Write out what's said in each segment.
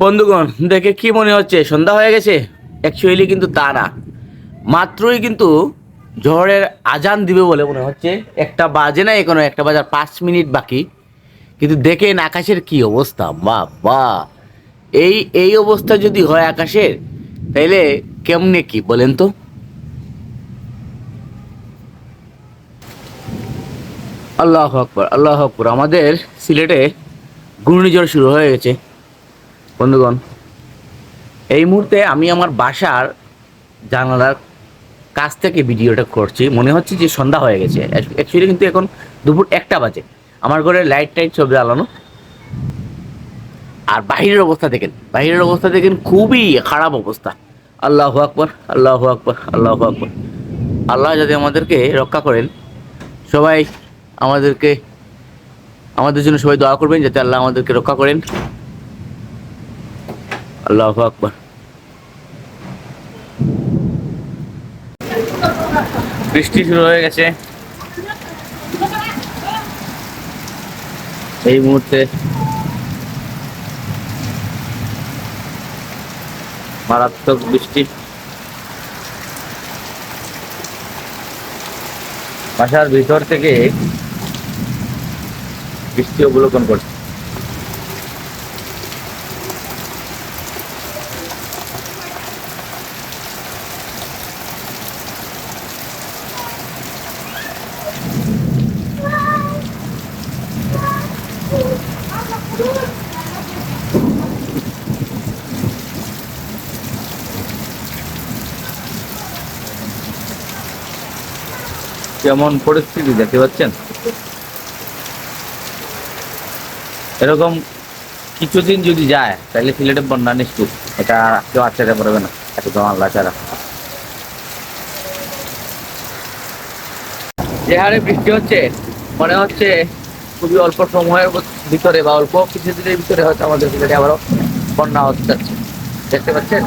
বন্ধুগণ, দেখে কি মনে হচ্ছে? সন্ধ্যা হয়ে গেছে। অ্যাকচুয়ালি কিন্তু তা না। মাত্রই কিন্তু ঝড়ের আজান দিবে বলে মনে হচ্ছে। একটা বাজে না, এখনও একটা বাজার পাঁচ মিনিট বাকি। কিন্তু দেখেন আকাশের কি অবস্থা? বা বা এই এই অবস্থা যদি হয় আকাশের, তাইলে কেমনে কি বলেন তো? আল্লাহ আকবর আল্লাহ আকবর। আমাদের সিলেটে ঘূর্ণিঝড় শুরু হয়ে গেছে। বন্ধুগণ, এই মুহূর্তে আমি আমার বাসার জানালার কাছ থেকে ভিডিওটা করছি। মনে হচ্ছে যে সন্ধ্যা হয়ে গেছে। অ্যাকচুয়ালি কিন্তু এখন দুপুর একটা বাজে। আমার ঘরে লাইট টাইট সব জ্বালানো আর বাহিরের অবস্থা দেখেন বাহিরের অবস্থা দেখেন খুবই খারাপ অবস্থা। আল্লাহ আকবর আল্লাহ আকবর আল্লাহ আকবর। আল্লাহ যাতে আমাদেরকে রক্ষা করেন, সবাই আমাদেরকে, আমাদের জন্য সবাই দোয়া করবেন, যাতে আল্লাহ আমাদেরকে রক্ষা করেন। আল্লাহ আকবর। বৃষ্টি শুরু হয়ে গেছে। এই মুহূর্তে মারাত্মক বৃষ্টি। বাসার ভিতর থেকে বৃষ্টি অবলোকন করছে। কেমন পরিস্থিতি দেখতে পাচ্ছেন? এরকম কিছুদিন যদি যায়, তাহলে সিলেটে বন্যা নিশ্চিত এটা কেউ আচ্ছাতে পারবে না একদম আল্লাহ ছাড়া। যে হারে বৃষ্টি হচ্ছে, মনে হচ্ছে খুবই অল্প সময়ের ভিতরে বা অল্প কিছুদিনের ভিতরে হয়তো আমাদের সিলেটে আবারও বন্যা হতে যাচ্ছে। দেখতে পাচ্ছেন?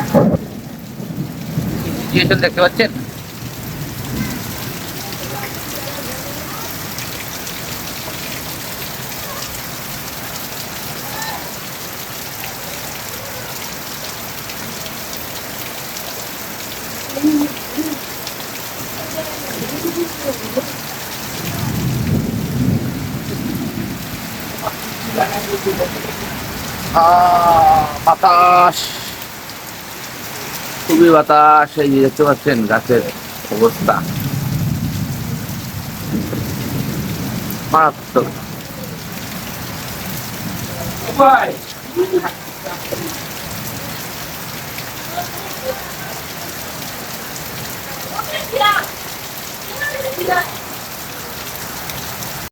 সিচুয়েশন দেখতে পাচ্ছেন? বাতাস। খুবই বাতাস এই দেখতে পাচ্ছেন গাছের অবস্থা। মারাত্মক। Yeah.